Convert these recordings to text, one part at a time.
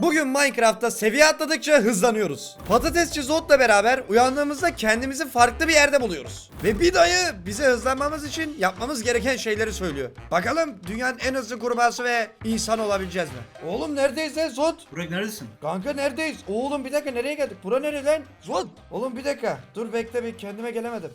Bugün Minecraft'ta seviye atladıkça hızlanıyoruz. Patatesçi Zod'la beraber uyandığımızda kendimizi farklı bir yerde buluyoruz. Ve bir dayı bize hızlanmamız için yapmamız gereken şeyleri söylüyor. Bakalım dünyanın en hızlı kurbağası ve insan olabileceğiz mi? Oğlum neredeyiz lan Zod? Burak neredesin? Kanka neredeyiz? Oğlum bir dakika nereye geldik? Bura nere lan? Zod! Oğlum bir dakika. Dur bekle bir kendime gelemedim.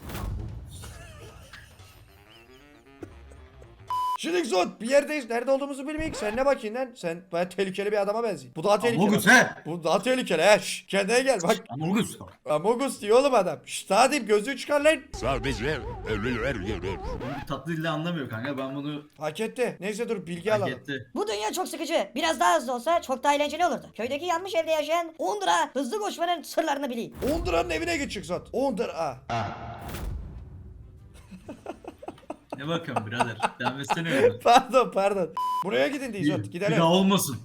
Şimdi Zod bir yerdeyiz. Nerede olduğumuzu bilmeyik. Sen ne bakayım lan? Sen baya tehlikeli bir adama benziyorsun. Bu daha tehlikeli. Amogus he. Bu daha tehlikeli he. Şş, kendine gel bak. Amogus. Amogus diyor oğlum adam. Şşt daha deyip gözlüğü çıkar lan. Sadece Bu tatlı dille anlamıyor kanka ben bunu Hak etti. Neyse dur bilgi hak alalım. etti. Bu dünya çok sıkıcı. Biraz daha hızlı olsa çok daha eğlenceli olurdu. Köydeki yanlış evde yaşayan Ondra hızlı koşmanın sırlarını bileyim. Ondura'nın evine gidecek Zod. Ondura. Ne bakıyorsun birader? Devam etsene öyle. Pardon pardon. Buraya gidin diye Zod. Bir Gidelim. daha olmasın.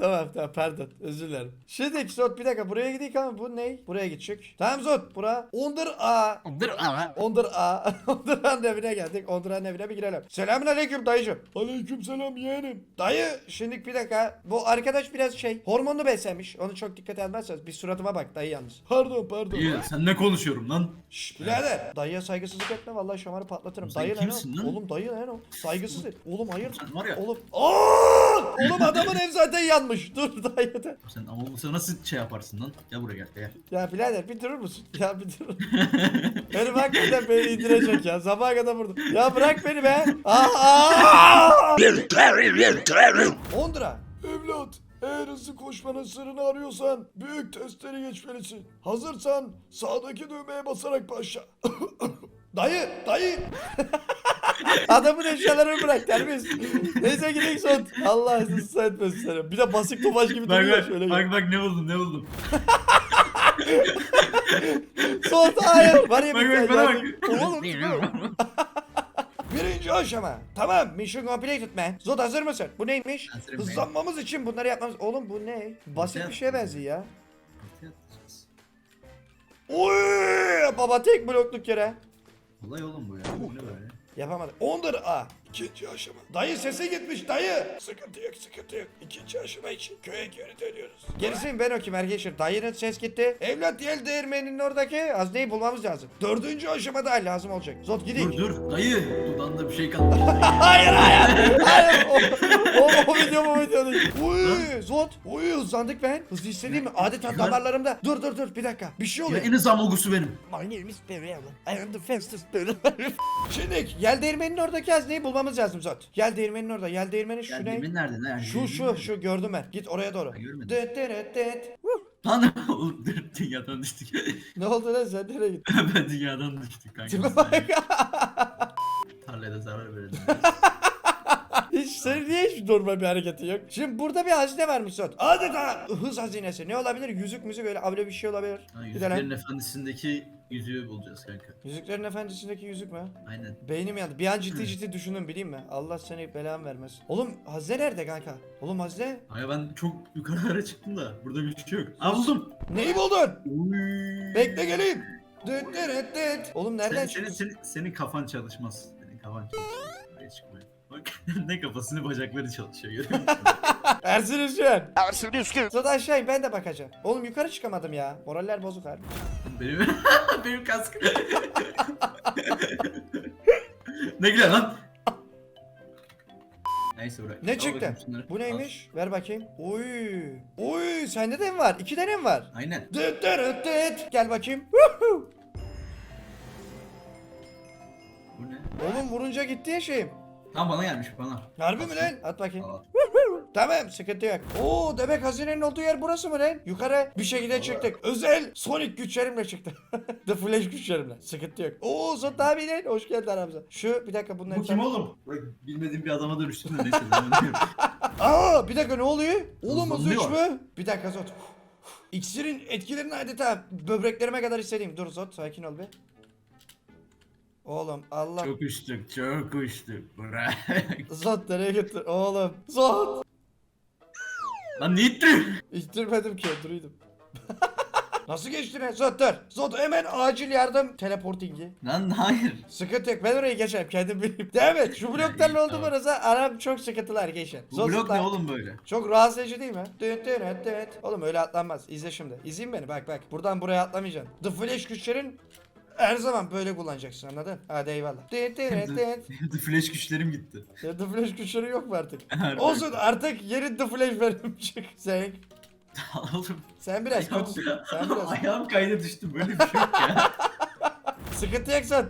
Tamam tamam pardon özür dilerim. Şimdi Zod bir dakika buraya gidelim ama bu ne? Buraya gidecek. Tamam Zod bura. Ondur A. Dur ama. Ondur A. Ondur'un evine geldik. Ondur'un evine bir girelim. Selamün aleyküm dayıcım. Aleyküm selam yeğenim. Dayı şimdi bir dakika. Bu arkadaş biraz şey hormonlu beslenmiş. Onu çok dikkate almazsanız bir suratıma bak dayı yalnız. Pardon pardon. İyi sen ne konuşuyorum lan? Şşş birader. Dayıya saygısızlık etme vallahi şamarı patlatırım. Sen dayı lan kimsin lan? Oğlum dayı lan o. Saygısız. Oğlum hayır. Sen var ya. Oğlum. Aa! Oğlum adamın ev zaten yanmış. Dur dayı da. Sen Amogus'a nasıl şey yaparsın lan? Gel buraya gel gel. Ya birader bir durur musun? Ya bir dur. beni bak bir de beni indirecek ya. Sabaha kadar burada. Ya bırak beni be. Aa! 10 lira. Evlat. Eğer hızlı koşmanın sırrını arıyorsan büyük testleri geçmelisin. Hazırsan sağdaki düğmeye basarak başla. dayı, dayı. Adamın eşyalarını bırak terbiyesiz. Neyse gidelim son. Allah ıslah etmesin seni. Bir de basık topaç gibi Bak duruyor bak, şöyle. bak bak ne buldum ne buldum. Son hayır. Var ya Bak, bir bak, bana tane. Oğlum. Birinci aşama. Tamam mission completed man. Zod hazır mısın? Bu neymiş? Hazırım Hızlanmamız için bunları yapmamız. Oğlum bu ne? Basit bir şeye benziyor ya. Oy baba tek blokluk yere. Olay oğlum bu ya. Bu ne böyle? Yapamadık. Ondur a. İkinci aşama. Dayı sesi gitmiş dayı. Sıkıntı yok sıkıntı yok. İkinci aşama için köye geri dönüyoruz. Gerisini ben okuyayım arkadaşlar. Dayının ses gitti. Evlat yel değirmeninin oradaki hazneyi bulmamız lazım. Dördüncü aşamada lazım olacak. Zot gidelim. Dur dur dayı. Dudağında bir şey kaldı. Hayır hayır. Hayır. O, o, o video bu video değil. Uy Zot. Uy hızlandık ben. Hızlı hissedeyim mi? Adeta damarlarımda. Dur dur dur bir dakika. Bir şey ya oluyor. en hızlı Amogus'u benim. My name is Barry Allen. I am the fastest Şimdi yel değirmeninin oradaki hazneyi bulmamız lazım Zot. Yel değirmeninin orada. Yel değirmeni şu ne? demin nerede lan? Şu şu şu gördüm ben. Git oraya doğru. Ben görmedim. Dıt dıt dıt. Vuh. Lan oğlum dünyadan düştük. Ne oldu lan sen nereye gittin? ben dünyadan düştük Tipe kanka. bak. Tarlaya zarar verelim. Hiç senin niye hiç normal bir hareketin yok? Şimdi burada bir hazine varmış Zot. Adeta hız hazinesi. Ne olabilir? Yüzük müzik öyle abla bir şey olabilir. Ha, Bir. Yüzüklerin Efendisi'ndeki yüzüğü bulacağız kanka. Yüzüklerin Efendisi'ndeki yüzük mü? Aynen. Beynim yandı. Bir an ciddi ciddi düşündüm bileyim mi? Allah seni belanı vermesin. Oğlum hazine nerede kanka? Oğlum hazine? Ay ben çok yukarılara çıktım da burada bir şey yok. Aa buldum. Neyi buldun? Uy. Bekle geleyim. Dıt dıt dıt. Oğlum nereden Senin, senin, çıktın? senin, senin kafan çalışmaz. Senin kafan çalışmaz. Buraya çıkmaya. Bak ne kafasını bacakları çalışıyor görüyor musun? Ersin Üskün. Ersin Üskün. Sonra aşağı in, ben de bakacağım. Oğlum yukarı çıkamadım ya. Moraller bozuk harbi. benim benim kask. ne güzel lan. Neyse bırak. Ne çıktı? Bu neymiş? Ver bakayım. Oy. Oy sende de mi var? İki tane mi var? Aynen. Dıt dıt dıt. Gel bakayım. Bu ne? Oğlum vurunca gitti ya şeyim. Tam bana gelmiş bana. Harbi mi lan? At bakayım. Tamam sıkıntı yok. Oo demek hazinenin olduğu yer burası mı lan? Yukarı bir şekilde çıktık. Özel Sonic güçlerimle çıktı. The Flash güçlerimle. Sıkıntı yok. Oo Zot abi lan hoş geldin aramıza. Şu bir dakika bunların Bu kim oğlum? Bak bilmediğim bir adama dönüştüm de neyse. Aa bir dakika ne oluyor? Oğlum hız Hızlanıyor. üç mü? Bir dakika Zot. İksirin etkilerini adeta böbreklerime kadar hissedeyim. Dur Zot sakin ol be. Oğlum Allah. çok uçtuk, çok uçtuk. Bırak. Zot nereye götür? Oğlum. Zot. Lan ne ittin? İttirmedim ki duruydum. Nasıl geçtin ya? Zot dur. Zot hemen acil yardım teleportingi. Lan hayır. Sıkıntı yok ben orayı geçerim kendim bileyim. Devam et şu bloklarla oldu tamam. burası aram çok sıkıntılar geçen. Bu Zot blok ne oğlum böyle? Çok rahatsız edici değil mi? Düt düt düt. Oğlum öyle atlanmaz. İzle şimdi. İzleyin beni bak bak. Buradan buraya atlamayacaksın. The Flash güçlerin her zaman böyle kullanacaksın anladın? Hadi eyvallah. Düt düt. Benim de flash güçlerim gitti. Ya The Flash güçleri yok mu artık? Olsun artık yeni The Flash benim çık. Sen, oğlum. sen biraz kötüsün. Sen biraz. Ayağım kayda düştü böyle bir şey yok ya. Sıkıntı yoksa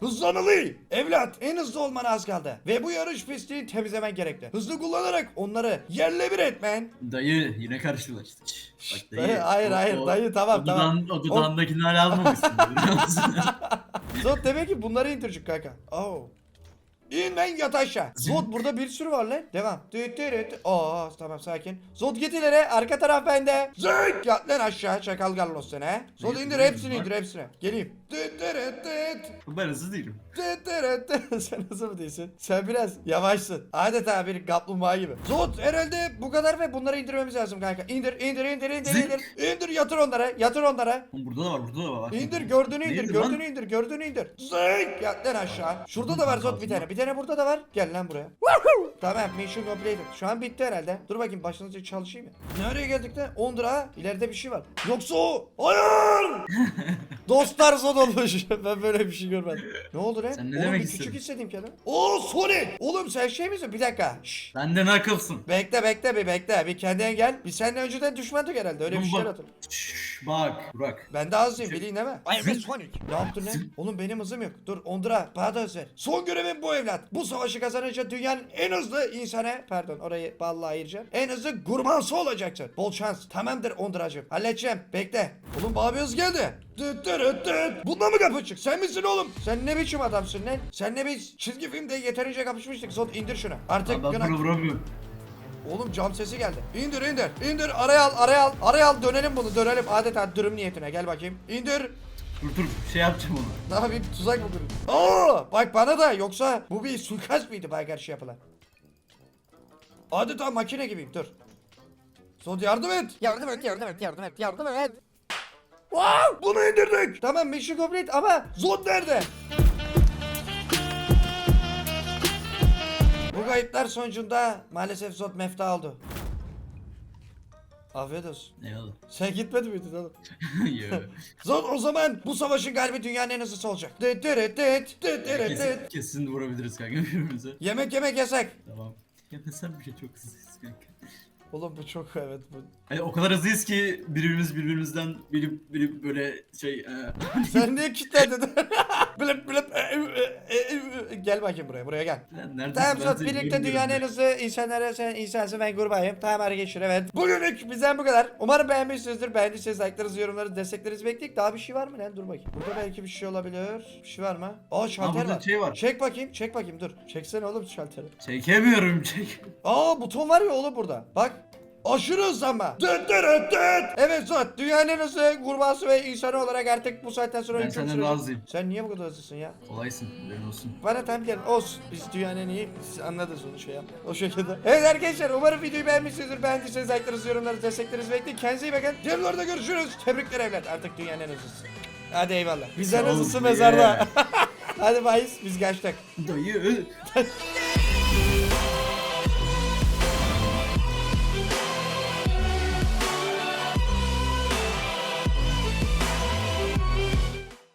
hızlanılı. Evlat en hızlı olman az kaldı. Ve bu yarış pistini temizlemen gerekli. Hızlı kullanarak onları yerle bir etmen. Dayı yine karşılaştı. Şşş, Bak dayı. Dayı, hayır, hayır, dayı, tamam, o tamam. Dudağın, o dudağındakini hala almamışsın. biliyor musun? Zod demek ki bunları indirecek kanka. Oh. İn ben yat aşağı. Zod burada bir sürü var lan. Devam. Düt düt düt. Aa tamam sakin. Zod git ileri. Arka taraf bende. Zık. Yat lan aşağı. Çakal Gallos sen he. Zod indir hepsini indir hepsini. Geleyim. Düt düt düt. ben hızlı değilim. Düt düt düt. Sen hızlı mı değilsin? Sen biraz yavaşsın. Adeta bir kaplumbağa gibi. Zod herhalde bu kadar ve bunları indirmemiz lazım kanka. İndir indir indir indir Zık. indir. İndir yatır onlara. Yatır onlara. Oğlum burada da var burada da var. Bak. İndir gördüğünü indir Neydi lan? gördüğünü indir gördüğünü indir. Zık yat lan aşağı. Şurada da var Zod bir tane. Bir tane burada da var. Gel lan buraya. tamam mission completed. Şu an bitti herhalde. Dur bakayım başınıza çalışayım mı? Nereye geldik de? 10 lira. İleride bir şey var. Yoksa o. Hayır. Dostlar Zod olmuş. ben böyle bir şey görmedim. Ne oldu lan? Sen ne Oğlum demek bir küçük istedin? hissedeyim kendimi. Oo Sonic. Oğlum sen şey misin? Bir dakika. Şşş. Sen de nakılsın. Bekle bekle bir bekle. Bir kendine gel. Biz seninle önceden düşmandık herhalde. Öyle bir Oğlum şey bak. hatırlıyorum. Şşş, bak Burak. Ben de azıyım bileyim değil mi? Ne yaptın lan? Oğlum benim hızım yok. Dur Ondra bana da hız ver. Son görevim bu evlat. Bu savaşı kazanınca dünyanın en hızlı insanı pardon orayı balla ayıracağım. En hızlı gurmansı olacaksın. Bol şans. Tamamdır Ondracığım. Halledeceğim. Bekle. Oğlum bana bir hız geldi. Düt düt düt. Bundan mı kapışık? Sen misin oğlum? Sen ne biçim adamsın lan? Senle biz çizgi filmde yeterince kapışmıştık. Son indir şunu. Artık Ben gına- bunu. Oğlum cam sesi geldi. İndir indir. İndir araya al araya al. Araya al dönelim bunu dönelim. Adeta dürüm niyetine gel bakayım. İndir. Dur dur şey yapacağım onu. Ne yapayım tuzak mı kurayım? Aa bak bana da yoksa bu bir suikast mıydı bana karşı yapılan? Adeta makine gibiyim dur. Sod yardım et. Yardım et, yardım et, yardım et, yardım et. Wow, bunu indirdik. Tamam mission complete ama Zod nerede? Bu kayıplar sonucunda maalesef Zod mefta oldu. Afiyet olsun. Eyvallah. Sen gitmedin miydin oğlum? Yo. Zod o zaman bu savaşın galibi dünyanın en hızlısı olacak. Dıt dırıt dıt, dıt dırıt kesin, dıt. kesin vurabiliriz kanka birbirimize. Yemek yemek yasak. Tamam. Yemesem bir şey çok hızlıyız kanka. Oğlum bu çok evet bu. Hani o kadar hızlıyız ki birbirimiz birbirimizden biri, biri böyle şey e, Sen niye kilitlendin? blip blip. e, e, e, e, Gel bakayım buraya buraya gel. Lan? Tamam seni birlikte görmüyorum dünyanın en ya. hızlı insanlara sen insansın ben kurbağayım. Tamam arkadaşlar evet. Bugünlük bizden bu kadar. Umarım beğenmişsinizdir. Beğendiyseniz like'larınızı, yorumlarınızı, desteklerinizi bekledik. Daha bir şey var mı lan? Dur bakayım. Burada belki bir şey olabilir. Bir şey var mı? Aa, şalter burada var. şey var. Çek bakayım, çek bakayım dur. Çeksene oğlum şalteri. Çekemiyorum çek. Aa buton var ya oğlum burada. Bak. Aşırı hızlanma. Dıt dırıt dıt. Evet Zod dünyanın en hızlı kurbağası ve insanı olarak artık bu saatten sonra Ben senden razıyım. Sen niye bu kadar hızlısın ya? Kolaysın. Haberin olsun. Bana tam gel olsun. Biz dünyanın en iyi siz anladınız onu şey yap. O şekilde. Evet arkadaşlar umarım videoyu beğenmişsinizdir. Beğendiyseniz like'larınızı, yorumlarınızı, desteklerinizi bekleyin. Kendinize iyi bakın. Diğerlerde görüşürüz. Tebrikler evlat. Artık dünyanın en hızlısı. Hadi eyvallah. Bizden Sağ ol, hızlısı mezarda. Hadi bayis biz kaçtık. Dayı.